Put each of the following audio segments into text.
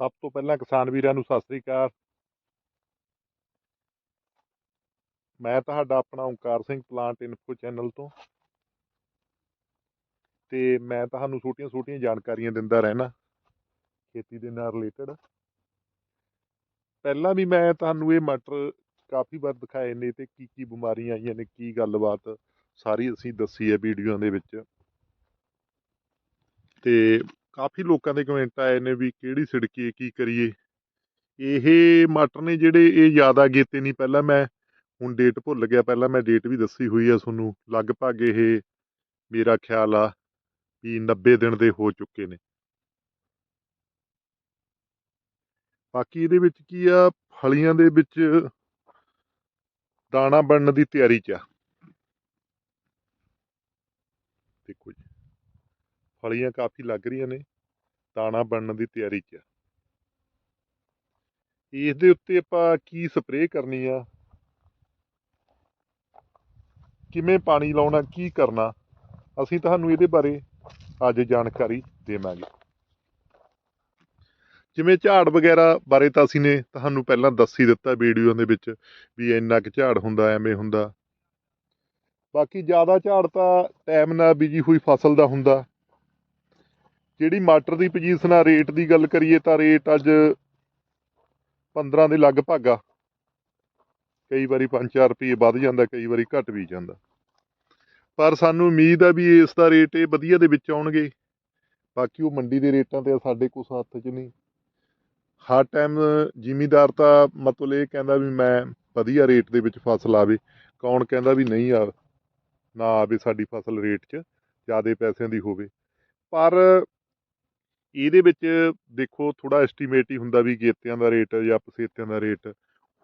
ਸਭ ਤੋਂ ਪਹਿਲਾਂ ਕਿਸਾਨ ਵੀਰਾਂ ਨੂੰ ਸਤਿ ਸ੍ਰੀ ਅਕਾਲ। ਮੈਂ ਤੁਹਾਡਾ ਆਪਣਾ Onkar Singh plant info channel ਤੋਂ। ਤੇ ਮੈਂ ਤੁਹਾਨੂੰ ਛੋਟੀਆਂ-ਛੋਟੀਆਂ ਜਾਣਕਾਰੀਆਂ ਦਿੰਦਾ ਰਹਿਣਾ, ਖੇਤੀ ਦੇ ਨਾਲ ਰਿਲੇਟਡ ਪਹਿਲਾਂ ਵੀ ਮੈਂ ਤੁਹਾਨੂੰ ਇਹ ਮਟਰ ਕਾਫੀ ਵਾਰ ਦਿਖਾਏ ਨੇ ਤੇ ਕੀ ਕੀ ਬਿਮਾਰੀਆਂ ਆਈਆਂ ਨੇ, ਕੀ ਗੱਲਬਾਤ ਸਾਰੀ ਅਸੀਂ ਦੱਸੀ ਹੈ ਵੀਡੀਓ ਦੇ ਵਿੱਚ। ਤੇ ਕਾਫੀ ਲੋਕਾਂ ਦੇ ਕਮੈਂਟ ਆਏ ਨੇ ਵੀ ਕਿਹੜੀ ਸਿੜਕੀ ਕੀ ਕਰੀਏ। ਇਹ ਮਟਰ ਨੇ ਜਿਹੜੇ ਇਹ ਜ਼ਿਆਦਾ ਗੇਤੇ ਨਹੀਂ, ਪਹਿਲਾਂ ਮੈਂ ਹੁਣ ਡੇਟ ਭੁੱਲ ਗਿਆ, ਪਹਿਲਾਂ ਮੈਂ ਡੇਟ ਵੀ ਦੱਸੀ ਹੋਈ ਆ ਤੁਹਾਨੂੰ। ਲਗਭਗ ਇਹ ਮੇਰਾ ਖਿਆਲ ਆ ਵੀ 90 ਦਿਨ ਦੇ ਹੋ ਚੁੱਕੇ ਨੇ। ਬਾਕੀ ਇਹਦੇ ਵਿੱਚ ਕੀ ਆ, ਫਲੀਆਂ ਦੇ ਵਿੱਚ ਦਾਣਾ ਬਣਨ ਦੀ ਤਿਆਰੀ 'ਚ ਆ। ਦੇਖੋ ਜੀ। ਫਲੀਆਂ ਕਾਫੀ ਲੱਗ ਰਹੀਆਂ ਨੇ, ਦਾਣਾ ਬਣਨ ਦੀ ਤਿਆਰੀ 'ਚ। ਆ ਇਸ ਦੇ ਉੱਤੇ ਆਪਾਂ ਕੀ ਸਪਰੇਅ ਕਰਨੀ ਆ? ਕਿਵੇਂ ਪਾਣੀ ਲਾਉਣਾ, ਕੀ ਕਰਨਾ? ਅਸੀਂ ਤੁਹਾਨੂੰ ਇਹਦੇ ਬਾਰੇ ਅੱਜ ਜਾਣਕਾਰੀ ਦੇਵਾਂਗੇ। ਜਿਵੇਂ ਝਾੜ ਵਗੈਰਾ ਬਾਰੇ ਤਾਂ ਅਸੀਂ ਨੇ ਤੁਹਾਨੂੰ ਪਹਿਲਾਂ ਦੱਸ ਹੀ ਦਿੱਤਾ ਵੀਡੀਓ ਦੇ ਵਿੱਚ ਵੀ ਇੰਨਾ ਕੁ ਝਾੜ ਹੁੰਦਾ, ਐਵੇਂ ਹੁੰਦਾ। ਬਾਕੀ ਜ਼ਿਆਦਾ ਝਾੜ ਤਾਂ ਟਾਈਮ ਨਾਲ ਬੀਜੀ ਹੋਈ ਫਸਲ ਦਾ ਹੁੰਦਾ। ਜਿਹੜੀ ਮਟਰ ਦੀ ਪੋਜੀਸ਼ਨ ਆ, ਰੇਟ ਦੀ ਗੱਲ ਕਰੀਏ ਤਾਂ ਰੇਟ ਅੱਜ 15 ਦੇ ਲਗਭਗ ਆ। ਕਈ ਵਾਰੀ 5-4 ਰੁਪਏ ਵੱਧ ਜਾਂਦਾ, ਕਈ ਵਾਰੀ ਘਟ ਵੀ ਜਾਂਦਾ। ਪਰ ਸਾਨੂੰ ਉਮੀਦ ਆ ਵੀ ਇਸ ਦਾ ਰੇਟ ਇਹ ਵਧੀਆ ਦੇ ਵਿੱਚ ਆਉਣਗੇ। ਬਾਕੀ ਉਹ ਮੰਡੀ ਦੇ ਰੇਟਾਂ ਤੇ ਸਾਡੇ ਕੁਛ ਹੱਥ 'ਚ ਨਹੀਂ। ਹਰ ਟਾਈਮ ਜ਼ਿਮੀਦਾਰ ਤਾਂ ਮਤਲਬ ਇਹ ਕਹਿੰਦਾ ਵੀ ਮੈਂ ਵਧੀਆ ਰੇਟ ਦੇ ਵਿੱਚ ਫਸਲ ਆਵੇ। ਕੌਣ ਕਹਿੰਦਾ ਵੀ ਨਹੀਂ ਆ, ਨਾ ਆਵੇ ਸਾਡੀ ਫਸਲ ਰੇਟ 'ਚ, ਜ਼ਿਆਦਾ ਪੈਸਿਆਂ ਦੀ ਹੋਵੇ। ਪਰ ਇਹਦੇ ਵਿੱਚ ਦੇਖੋ ਥੋੜਾ ਐਸਟੀਮੇਟ ਹੀ ਹੁੰਦਾ ਵੀ ਗੇਤਿਆਂ ਦਾ ਰੇਟ ਜਾਂ ਪਸੇਤਿਆਂ ਦਾ ਰੇਟ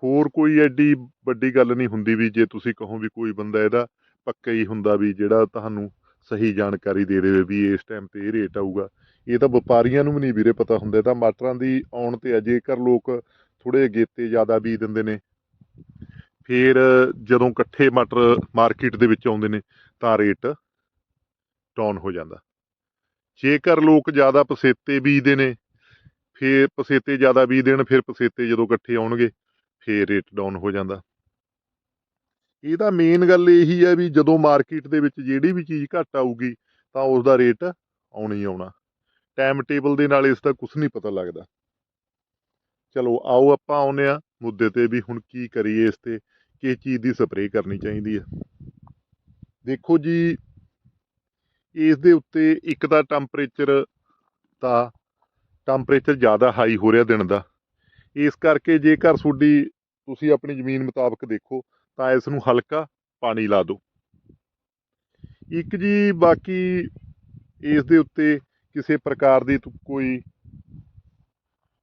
ਹੋਰ ਕੋਈ ਐਡੀ ਵੱਡੀ ਗੱਲ ਨਹੀਂ ਹੁੰਦੀ ਵੀ ਜੇ ਤੁਸੀਂ ਕਹੋ ਵੀ ਕੋਈ ਬੰਦਾ ਇਹਦਾ ਪੱਕਾ ਹੀ ਹੁੰਦਾ ਵੀ ਜਿਹੜਾ ਤੁਹਾਨੂੰ ਸਹੀ ਜਾਣਕਾਰੀ ਦੇ ਦੇਵੇ ਵੀ ਇਸ ਟਾਈਮ ਤੇ ਇਹ ਰੇਟ ਆਊਗਾ। ਇਹ ਤਾਂ ਵਪਾਰੀਆਂ ਨੂੰ ਵੀ ਨਹੀਂ ਵੀਰੇ ਪਤਾ ਹੁੰਦਾ ਤਾਂ ਮਟਰਾਂ ਦੀ ਆਉਣ ਤੇ ਜੇਕਰ ਲੋਕ ਥੋੜੇ ਗੇਤੇ ਜ਼ਿਆਦਾ ਬੀਜ ਦਿੰਦੇ ਨੇ। ਫਿਰ ਜਦੋਂ ਇਕੱਠੇ ਮਟਰ ਮਾਰਕੀਟ ਦੇ ਵਿੱਚ ਆਉਂਦੇ ਨੇ ਤਾਂ ਰੇਟ ਡਾਊਨ ਹੋ ਜਾਂਦਾ। ਜੇਕਰ ਲੋਕ ਜ਼ਿਆਦਾ ਪਸੇਤੇ ਬੀਜਦੇ ਨੇ, ਫਿਰ ਪਸੇਤੇ ਜ਼ਿਆਦਾ ਬੀਜ ਦੇਣ ਫਿਰ ਪਸੇਤੇ ਜਦੋਂ ਇਕੱਠੇ ਆਉਣਗੇ, ਫਿਰ ਰੇਟ ਡਾਊਨ ਹੋ ਜਾਂਦਾ। ਇਹਦਾ ਮੇਨ ਗੱਲ ਇਹੀ ਹੈ ਵੀ ਜਦੋਂ ਮਾਰਕੀਟ ਦੇ ਵਿੱਚ ਜਿਹੜੀ ਵੀ ਚੀਜ਼ ਘੱਟ ਆਊਗੀ, ਤਾਂ ਉਸ ਦਾ ਰੇਟ ਆਉਣਾ ਹੀ ਆਉਣਾ। ਟਾਈਮ ਟੇਬਲ ਦੇ ਨਾਲ ਇਸ ਦਾ ਕੁਝ ਨਹੀਂ ਪਤਾ ਲੱਗਦਾ। ਚਲੋ, ਆਓ ਆਪਾਂ ਆਉਨੇ ਆ ਮੁੱਦੇ ਤੇ ਵੀ ਹੁਣ ਕੀ ਕਰੀਏ ਇਸ ਤੇ, ਕਿਸ ਚੀਜ਼ ਦੀ ਸਪਰੇਅ ਕਰਨੀ ਚਾਹੀਦੀ ਹੈ। ਦੇਖੋ ਜੀ ਇਸ ਦੇ ਉੱਤੇ ਇੱਕ ਤਾਂ ਟੈਂਪਰੇਚਰ ਦਾ ਟੈਂਪਰੇਚਰ ਜ਼ਿਆਦਾ ਹਾਈ ਹੋ ਰਿਹਾ ਦਿਨ ਦਾ। ਇਸ ਕਰਕੇ ਜੇਕਰ ਤੁਹਾਡੀ, ਤੁਸੀਂ ਆਪਣੀ ਜ਼ਮੀਨ ਮੁਤਾਬਕ ਦੇਖੋ, ਤਾਂ ਇਸ ਨੂੰ ਹਲਕਾ ਪਾਣੀ ਲਾ ਦਿਓ। ਇੱਕ ਜੀ ਬਾਕੀ ਇਸ ਦੇ ਉੱਤੇ ਕਿਸੇ ਪ੍ਰਕਾਰ ਦੀ ਕੋਈ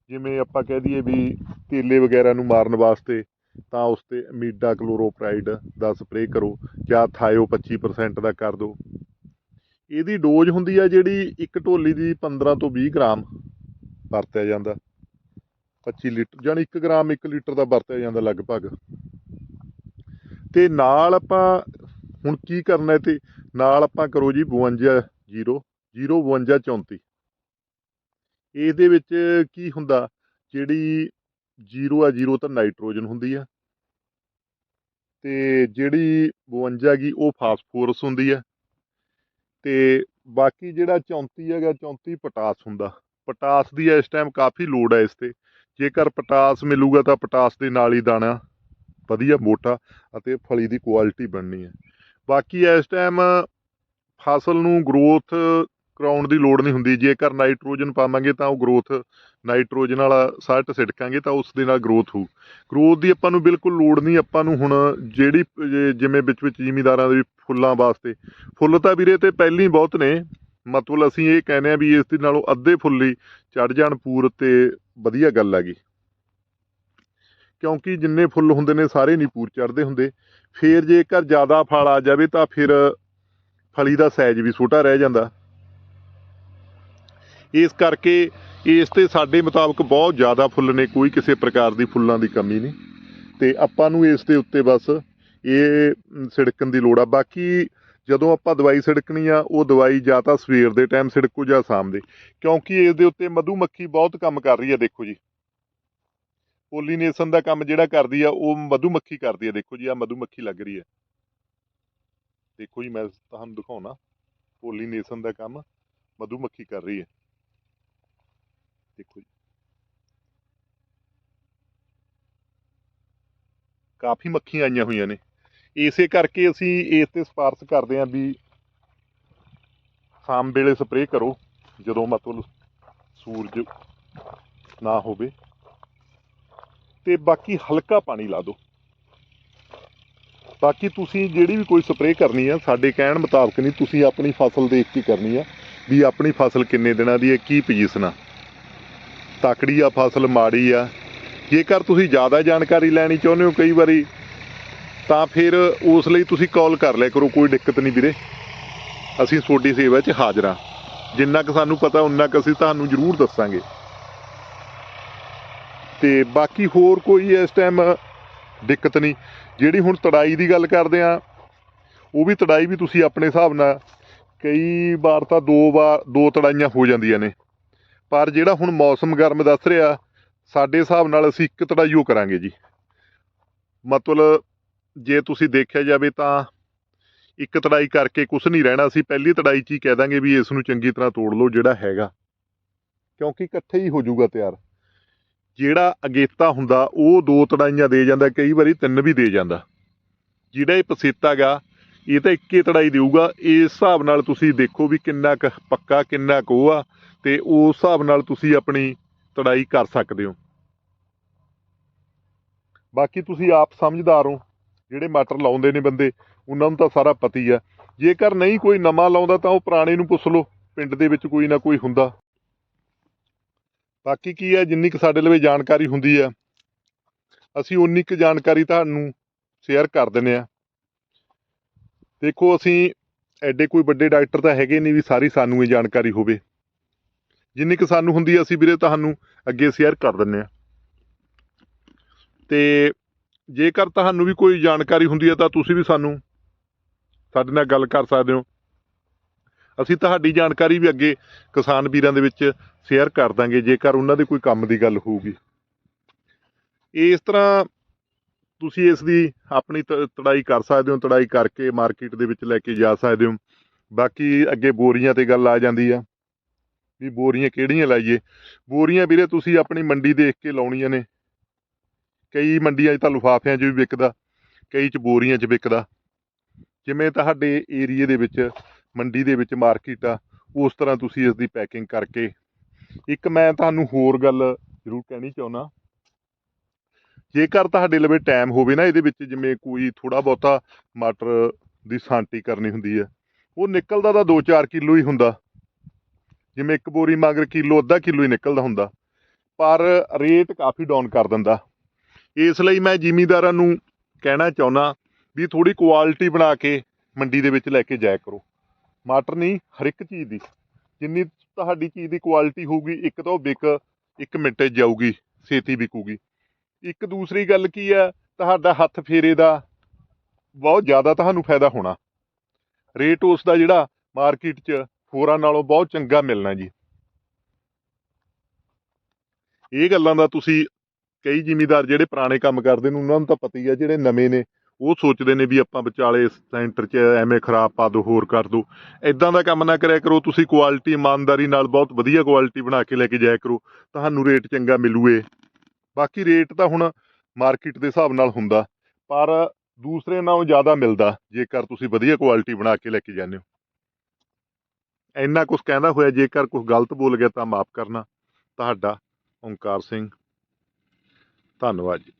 ਜਿਵੇਂ ਆਪਾਂ ਕਹਿ ਦਈਏ ਵੀ ਤੇਲੇ ਵਗੈਰਾ ਨੂੰ ਮਾਰਨ ਵਾਸਤੇ, ਤਾਂ ਉਸ ਤੇ ਅਮੀਡਾ ਕਲੋਰੋਪਰਾਈਡ ਦਾ ਸਪਰੇਅ ਕਰੋ ਜਾਂ ਥਾਇਓ 25% ਦਾ ਕਰ ਦਿਓ। ਇਹਦੀ ਡੋਜ਼ ਹੁੰਦੀ ਆ ਜਿਹੜੀ ਇੱਕ ਢੋਲੀ ਦੀ 15 ਤੋਂ 20 ਗ੍ਰਾਮ ਵਰਤਿਆ ਜਾਂਦਾ। 25 ਲੀਟਰ ਜਾਨੀ 1 ਗ੍ਰਾਮ 1 ਲੀਟਰ ਦਾ ਵਰਤਿਆ ਜਾਂਦਾ ਲਗਭਗ। ਤੇ ਨਾਲ ਆਪਾਂ ਹੁਣ ਕੀ ਕਰਨਾ ਤੇ ਨਾਲ ਆਪਾਂ ਕਰੋ ਜੀ 52 0 0 52 34 ਇਹਦੇ ਵਿੱਚ ਕੀ ਹੁੰਦਾ, ਜਿਹੜੀ 0 ਆ 0 ਤਾਂ ਨਾਈਟ੍ਰੋਜਨ ਹੁੰਦੀ ਆ। ਤੇ ਜਿਹੜੀ 52 ਗੀ ਉਹ ਫਾਸਫੋਰਸ ਹੁੰਦੀ ਆ। ਤੇ ਬਾਕੀ ਜਿਹੜਾ 34 ਹੈਗਾ 34 ਪਟਾਸ ਹੁੰਦਾ। ਪਟਾਸ ਦੀ ਇਸ ਟਾਈਮ ਕਾਫੀ ਲੋੜ ਹੈ ਇਸ ਤੇ। ਜੇਕਰ ਪਟਾਸ ਮਿਲੂਗਾ ਤਾਂ ਪਟਾਸ ਦੇ ਨਾਲ ਹੀ ਦਾਣਾ ਵਧੀਆ ਮੋਟਾ ਅਤੇ ਫਲੀ ਦੀ ਕੁਆਲਿਟੀ ਬਣਨੀ ਹੈ। ਬਾਕੀ ਇਸ ਟਾਈਮ ਫਸਲ ਨੂੰ ਗਰੋਥ ਕਰਾਉਣ ਦੀ ਲੋੜ ਨਹੀਂ ਹੁੰਦੀ। ਜੇਕਰ ਨਾਈਟ੍ਰੋਜਨ ਪਾਵਾਂਗੇ ਤਾਂ ਉਹ ਗਰੋਥ, ਨਾਈਟ੍ਰੋਜਨ ਵਾਲਾ ਸਾਲਟ ਛਿੜਕਾਂਗੇ ਤਾਂ ਉਸ ਦੇ ਨਾਲ ਗਰੋਥ ਹੋਊ। ਗਰੋਥ ਦੀ ਆਪਾਂ ਨੂੰ ਬਿਲਕੁਲ ਲੋੜ ਨਹੀਂ। ਆਪਾਂ ਨੂੰ ਹੁਣ ਜਿਹੜੀ ਜਿਵੇਂ ਵਿੱਚ ਵਿੱਚ ਜ਼ਿਮੀਦਾਰਾਂ ਦੇ ਵੀ ਫੁੱਲਾਂ ਵਾਸਤੇ, ਫੁੱਲ ਤਾਂ ਵੀਰੇ ਤੇ ਪਹਿਲਾਂ ਹੀ ਬਹੁਤ ਨੇ। ਮਤਲਬ ਅਸੀਂ ਇਹ ਕਹਿੰਦੇ ਆ ਵੀ ਇਸ ਦੇ ਨਾਲੋਂ ਅੱਧੇ ਫੁੱਲ ਹੀ ਚੜ ਜਾਣ ਪੂਰ ਤੇ ਵਧੀਆ ਗੱਲ ਹੈਗੀ ਕਿਉਂਕਿ ਜਿੰਨੇ ਫੁੱਲ ਹੁੰਦੇ ਨੇ ਸਾਰੇ ਨਹੀਂ ਪੂਰ ਚੜਦੇ ਹੁੰਦੇ। ਫੇਰ ਜੇਕਰ ਜ਼ਿਆਦਾ ਫਲ ਆ ਜਾਵੇ ਤਾਂ ਫਿਰ ਫਲੀ ਦਾ ਸਾਈਜ਼ ਵੀ ਛੋਟਾ ਰਹਿ ਜਾਂਦਾ। ਇਸ ਕਰਕੇ ਇਸ ਤੇ ਸਾਡੇ ਮੁਤਾਬਕ ਬਹੁਤ ਜ਼ਿਆਦਾ ਫੁੱਲ ਨੇ, ਕੋਈ ਕਿਸੇ ਪ੍ਰਕਾਰ ਦੀ ਫੁੱਲਾਂ ਦੀ ਕਮੀ ਨਹੀਂ। ਤੇ ਆਪਾਂ ਨੂੰ ਇਸ ਦੇ ਉੱਤੇ ਬਸ ਇਹ ਸਿੜਕਣ ਦੀ ਲੋੜ ਆ। ਬਾਕੀ ਜਦੋਂ ਆਪਾਂ ਦਵਾਈ ਛਿੜਕਣੀ ਆ, ਉਹ ਦਵਾਈ ਜਾਂ ਤਾਂ ਸਵੇਰ ਦੇ ਟਾਈਮ ਛਿੜਕੋ ਜਾਂ ਸ਼ਾਮ ਦੇ। ਕਿਉਂਕਿ ਇਸ ਦੇ ਉੱਤੇ ਮਧੂ ਮੱਖੀ ਬਹੁਤ ਕੰਮ ਕਰ ਰਹੀ ਹੈ ਦੇਖੋ ਜੀ। ਪੋਲੀਨੇਸ਼ਨ ਦਾ ਕੰਮ ਜਿਹੜਾ ਕਰਦੀ ਆ, ਉਹ ਮਧੂ ਮੱਖੀ ਕਰਦੀ ਹੈ ਦੇਖੋ ਜੀ ਆ ਮਧੂ ਮੱਖੀ ਲੱਗ ਰਹੀ ਹੈ ਦੇਖੋ ਜੀ, ਮੈਂ ਤੁਹਾਨੂੰ ਦਿਖਾਉਣਾ। ਪੋਲੀਨੇਸ਼ਨ ਦਾ ਕੰਮ ਮਧੂ ਮੱਖੀ ਕਰ ਰਹੀ ਹੈ ਦੇਖੋ ਜੀ ਕਾਫੀ ਮੱਖੀਆਂ ਆਈਆਂ ਹੋਈਆਂ ਨੇ। ਇਸੇ ਕਰਕੇ ਅਸੀਂ ਇਸ ਤੇ ਸਿਫਾਰਸ਼ ਕਰਦੇ ਹਾਂ ਵੀ ਸ਼ਾਮ ਵੇਲੇ ਸਪਰੇਅ ਕਰੋ, ਜਦੋਂ ਮਤਲਬ ਸੂਰਜ ਨਾ ਹੋਵੇ। ਤੇ ਬਾਕੀ ਹਲਕਾ ਪਾਣੀ ਲਾ ਦਿਓ। ਬਾਕੀ ਤੁਸੀਂ ਜਿਹੜੀ ਵੀ ਕੋਈ ਸਪਰੇਅ ਕਰਨੀ ਆ, ਸਾਡੇ ਕਹਿਣ ਮੁਤਾਬਕ ਨਹੀਂ, ਤੁਸੀਂ ਆਪਣੀ ਫਸਲ ਦੇਖ ਕੇ ਕਰਨੀ ਆ, ਵੀ ਆਪਣੀ ਫਸਲ ਕਿੰਨੇ ਦਿਨਾਂ ਦੀ ਹੈ, ਕੀ ਪੋਜੀਸ਼ਨ ਆ। ਤਕੜੀ ਆ, ਫਸਲ ਮਾੜੀ ਆ। ਜੇਕਰ ਤੁਸੀਂ ਜ਼ਿਆਦਾ ਜਾਣਕਾਰੀ ਲੈਣੀ ਚਾਹੁੰਦੇ ਹੋ ਕਈ ਵਾਰੀ, ਤਾਂ ਫਿਰ ਉਸ ਲਈ ਤੁਸੀਂ ਕਾਲ ਕਰ ਲਿਆ ਕਰੋ, ਕੋਈ ਦਿੱਕਤ ਨਹੀਂ ਵੀਰੇ। ਅਸੀਂ ਤੁਹਾਡੀ ਸੇਵਾ 'ਚ ਹਾਜ਼ਰ ਹਾਂ। ਜਿੰਨਾ ਕੁ ਸਾਨੂੰ ਪਤਾ, ਉਨਾ ਕੁ ਅਸੀਂ ਤੁਹਾਨੂੰ ਜ਼ਰੂਰ ਦੱਸਾਂਗੇ। ਤੇ ਬਾਕੀ ਹੋਰ ਕੋਈ ਇਸ ਟਾਈਮ ਦਿੱਕਤ ਨਹੀਂ। ਜਿਹੜੀ ਹੁਣ ਤੜਾਈ ਦੀ ਗੱਲ ਕਰਦੇ ਆ ਉਹ ਵੀ ਤੜਾਈ ਵੀ ਤੁਸੀਂ ਆਪਣੇ ਹਿਸਾਬ ਨਾਲ ਕਈ ਵਾਰ ਤਾਂ ਦੋ ਵਾਰ, ਦੋ ਤੜਾਈਆਂ ਹੋ ਜਾਂਦੀਆਂ ਨੇ। ਪਰ ਜਿਹੜਾ ਹੁਣ ਮੌਸਮ ਗਰਮ ਦੱਸ ਰਿਹਾ, ਸਾਡੇ ਹਿਸਾਬ ਨਾਲ ਅਸੀਂ ਇੱਕ ਤੜਾਈ ਓ ਕਰਾਂਗੇ ਜੀ। ਮਤਲਬ ਜੇ ਤੁਸੀਂ ਦੇਖਿਆ ਜਾਵੇ ਤਾਂ ਇੱਕ ਤੜਾਈ ਕਰਕੇ ਕੁਝ ਨਹੀਂ ਰਹਿਣਾ, ਅਸੀਂ ਪਹਿਲੀ ਤੜਾਈ 'ਚ ਹੀ ਕਹਿ ਦਾਂਗੇ ਵੀ ਇਸ ਨੂੰ ਚੰਗੀ ਤਰ੍ਹਾਂ ਤੋੜ ਲਓ ਜਿਹੜਾ ਹੈਗਾ। ਕਿਉਂਕਿ ਇਕੱਠੇ ਹੀ ਹੋ ਜਾਊਗਾ ਤਿਆਰ। ਜਿਹੜਾ ਅਗੇਤਾ ਹੁੰਦਾ, ਉਹ ਦੋ ਤੜਾਈਆਂ ਦੇ ਜਾਂਦਾ, ਕਈ ਵਾਰੀ ਤਿੰਨ ਵੀ ਦੇ ਜਾਂਦਾ। ਜਿਹੜਾ ਇਹ ਪਸੀਤਾ ਗਾ ਇਹ ਤਾਂ ਇੱਕੇ ਤੜਾਈ ਦੇਊਗਾ। ਇਸ ਹਿਸਾਬ ਨਾਲ ਤੁਸੀਂ ਦੇਖੋ ਵੀ ਕਿੰਨਾ ਕੁ ਪੱਕਾ, ਕਿੰਨਾ ਕੁ ਉਹ ਆ ਤੇ ਉਸ ਹਿਸਾਬ ਨਾਲ ਤੁਸੀਂ ਆਪਣੀ ਤੜਾਈ ਕਰ ਸਕਦੇ ਹੋ। ਬਾਕੀ ਤੁਸੀਂ ਆਪ ਸਮਝਦਾਰ ਹੋ, ਜਿਹੜੇ ਮਟਰ ਲਾਉਂਦੇ ਨੇ ਬੰਦੇ, ਉਹਨਾਂ ਨੂੰ ਤਾਂ ਸਾਰਾ ਪਤੀ ਆ। ਜੇਕਰ ਨਹੀਂ ਕੋਈ ਨਵਾਂ ਲਾਉਂਦਾ ਤਾਂ ਉਹ ਪੁਰਾਣੇ ਨੂੰ ਪੁੱਛ ਲਓ, ਪਿੰਡ ਦੇ ਵਿੱਚ ਕੋਈ ਨਾ ਕੋਈ ਹੁੰਦਾ। ਬਾਕੀ ਕੀ ਹੈ ਜਿੰਨੀ ਕੁ ਸਾਡੇ ਲਵੇ ਜਾਣਕਾਰੀ ਹੁੰਦੀ ਆ, ਅਸੀਂ ਉਨੀ ਕੁ ਜਾਣਕਾਰੀ ਤੁਹਾਨੂੰ ਸ਼ੇਅਰ ਕਰ ਦਿੰਨੇ ਆ। ਦੇਖੋ, ਅਸੀਂ ਐਡੇ ਕੋਈ ਵੱਡੇ ਡਾਕਟਰ ਤਾਂ ਹੈਗੇ ਨਹੀਂ ਵੀ ਸਾਰੀ ਸਾਨੂੰ ਇਹ ਜਾਣਕਾਰੀ ਹੋਵੇ। ਜਿੰਨੀ ਕੁ ਸਾਨੂੰ ਹੁੰਦੀ ਆ, ਅਸੀਂ ਵੀਰੇ ਤੁਹਾਨੂੰ ਅੱਗੇ ਸ਼ੇਅਰ ਕਰ ਦਿੰਨੇ ਆ। ਤੇ ਜੇਕਰ ਤੁਹਾਨੂੰ ਵੀ ਕੋਈ ਜਾਣਕਾਰੀ ਹੁੰਦੀ ਹੈ ਤਾਂ ਤੁਸੀਂ ਵੀ ਸਾਨੂੰ ਸਾਡੇ ਨਾਲ ਗੱਲ ਕਰ ਸਕਦੇ ਹੋ। ਅਸੀਂ ਤੁਹਾਡੀ ਜਾਣਕਾਰੀ ਵੀ ਅੱਗੇ ਕਿਸਾਨ ਵੀਰਾਂ ਦੇ ਵਿੱਚ ਸ਼ੇਅਰ ਕਰ ਦਾਂਗੇ, ਜੇਕਰ ਉਹਨਾਂ ਦੇ ਕੋਈ ਕੰਮ ਦੀ ਗੱਲ ਹੋਊਗੀ। ਇਸ ਤਰ੍ਹਾਂ ਤੁਸੀਂ ਇਸ ਦੀ ਆਪਣੀ ਤ- ਤੜਾਈ ਕਰ ਸਕਦੇ ਹੋ, ਤੜਾਈ ਕਰਕੇ ਮਾਰਕੀਟ ਦੇ ਵਿੱਚ ਲੈ ਕੇ ਜਾ ਸਕਦੇ ਹੋ। ਬਾਕੀ ਅੱਗੇ ਬੋਰੀਆਂ ਤੇ ਗੱਲ ਆ ਜਾਂਦੀ ਆ, ਵੀ ਬੋਰੀਆਂ ਕਿਹੜੀਆਂ ਲਾਈਏ? ਬੋਰੀਆਂ ਵੀਰੇ ਤੁਸੀਂ ਆਪਣੀ ਮੰਡੀ ਦੇਖ ਕੇ ਲਾਉਣੀਆਂ ਨੇ। ਕਈ ਮੰਡੀਆਂ 'ਚ ਤਾਂ ਲਿਫਾਫਿਆਂ 'ਚ ਵੀ ਵਿਕਦਾ, ਕਈ 'ਚ ਬੋਰੀਆਂ 'ਚ ਵਿਕਦਾ। ਜਿਵੇਂ ਤੁਹਾਡੇ ਏਰੀਏ ਦੇ ਵਿੱਚ, ਮੰਡੀ ਦੇ ਵਿੱਚ ਮਾਰਕੀਟ ਆ, ਉਸ ਤਰ੍ਹਾਂ ਤੁਸੀਂ ਇਸ ਦੀ ਪੈਕਿੰਗ ਕਰਕੇ। ਇੱਕ ਮੈਂ ਤੁਹਾਨੂੰ ਹੋਰ ਗੱਲ ਜ਼ਰੂਰ ਕਹਿਣੀ ਚਾਹੁੰਦਾ। ਜੇਕਰ ਤੁਹਾਡੇ ਲਵੇ ਟਾਈਮ ਹੋਵੇ ਨਾ ਇਹਦੇ ਵਿੱਚ, ਜਿਵੇਂ ਕੋਈ ਥੋੜਾ ਬਹੁਤਾ ਮਟਰ ਦੀ ਸਾਂਟੀ ਕਰਨੀ ਹੁੰਦੀ ਹੈ, ਉਹ ਨਿਕਲਦਾ ਤਾਂ 2-4 ਕਿਲੋ ਹੀ ਹੁੰਦਾ। ਜਿਵੇਂ ਇੱਕ ਬੋਰੀ ਮਗਰ ਕਿਲੋ, ਅੱਧਾ ਕਿਲੋ ਹੀ ਨਿਕਲਦਾ ਹੁੰਦਾ। ਪਰ ਰੇਟ ਕਾਫੀ ਡਾਊਨ ਕਰ ਦਿੰਦਾ। ਇਸ ਲਈ ਮੈਂ ਜ਼ਿਮੀਂਦਾਰਾਂ ਨੂੰ ਕਹਿਣਾ ਚਾਹੁੰਦਾ ਵੀ ਥੋੜੀ ਕੁਆਲਿਟੀ ਬਣਾ ਕੇ ਮੰਡੀ ਦੇ ਵਿੱਚ ਲੈ ਕੇ ਜਾਇਆ ਕਰੋ। ਮਟਰ ਨਹੀਂ, ਹਰ ਇੱਕ ਚੀਜ਼ ਦੀ। ਜਿੰਨੀ ਤੁਹਾਡੀ ਚੀਜ਼ ਦੀ ਕੁਆਲਿਟੀ ਹੋਊਗੀ, ਇੱਕ ਤਾਂ ਉਹ ਵਿਕ, ਇੱਕ ਮਿੰਟ ਜਾਊਗੀ, ਛੇਤੀ ਵਿਕੂਗੀ। ਇੱਕ ਦੂਸਰੀ ਗੱਲ ਕੀ ਹੈ ਤੁਹਾਡਾ ਹੱਥ ਫੇਰੇ ਦਾ ਬਹੁਤ ਜ਼ਿਆਦਾ ਤੁਹਾਨੂੰ ਫਾਇਦਾ ਹੋਣਾ। ਰੇਟ ਉਸ ਦਾ ਜਿਹੜਾ ਮਾਰਕੀਟ 'ਚ ਹੋਰਾਂ ਨਾਲੋਂ ਬਹੁਤ ਚੰਗਾ ਮਿਲਣਾ ਜੀ। ਇਹ ਗੱਲਾਂ ਦਾ ਤੁਸੀਂ ਕਈ ਜ਼ਿਮੀਦਾਰ ਜਿਹੜੇ ਪੁਰਾਣੇ ਕੰਮ ਕਰਦੇ ਨੇ, ਉਹਨਾਂ ਨੂੰ ਤਾਂ ਪਤਾ ਹੀ ਆ, ਜਿਹੜੇ ਨਵੇਂ ਨੇ, ਉਹ ਸੋਚਦੇ ਨੇ ਵੀ ਆਪਾਂ ਵਿਚਾਲੇ ਸੈਂਟਰ 'ਚ ਐਵੇਂ ਖਰਾਬ ਪਾ ਦੋ, ਹੋਰ ਕਰ ਦੋ। ਐਦਾਂ ਦਾ ਕੰਮ ਨਾ ਕਰਿਆ ਕਰੋ, ਤੁਸੀਂ ਕੁਆਲਿਟੀ ਇਮਾਨਦਾਰੀ ਨਾਲ ਬਹੁਤ ਵਧੀਆ ਕੁਆਲਿਟੀ ਬਣਾ ਕੇ ਲੈ ਕੇ ਜਾਇਆ ਕਰੋ। ਤੁਹਾਨੂੰ ਰੇਟ ਚੰਗਾ ਮਿਲੂਏ। ਬਾਕੀ ਰੇਟ ਤਾਂ ਹੁਣ ਮਾਰਕੀਟ ਦੇ ਹਿਸਾਬ ਨਾਲ ਹੁੰਦਾ, ਪਰ ਦੂਸਰੇ ਨਾਲੋਂ ਜ਼ਿਆਦਾ ਮਿਲਦਾ, ਜੇਕਰ ਤੁਸੀਂ ਵਧੀਆ ਕੁਆਲਿਟੀ ਬਣਾ ਕੇ ਲੈ ਕੇ ਜਾਂਦੇ ਹੋ। ਇੰਨਾ ਕੁਝ ਕਹਿੰਦਾ ਹੋਇਆ, ਜੇਕਰ ਕੁਝ ਗਲਤ ਬੋਲ ਗਿਆ ਤਾਂ ਮਾਫ ਕਰਨਾ। ਤੁਹਾਡਾ ਓਂਕਾਰ ਸਿੰਘ। ਧੰਨਵਾਦ ਜੀ।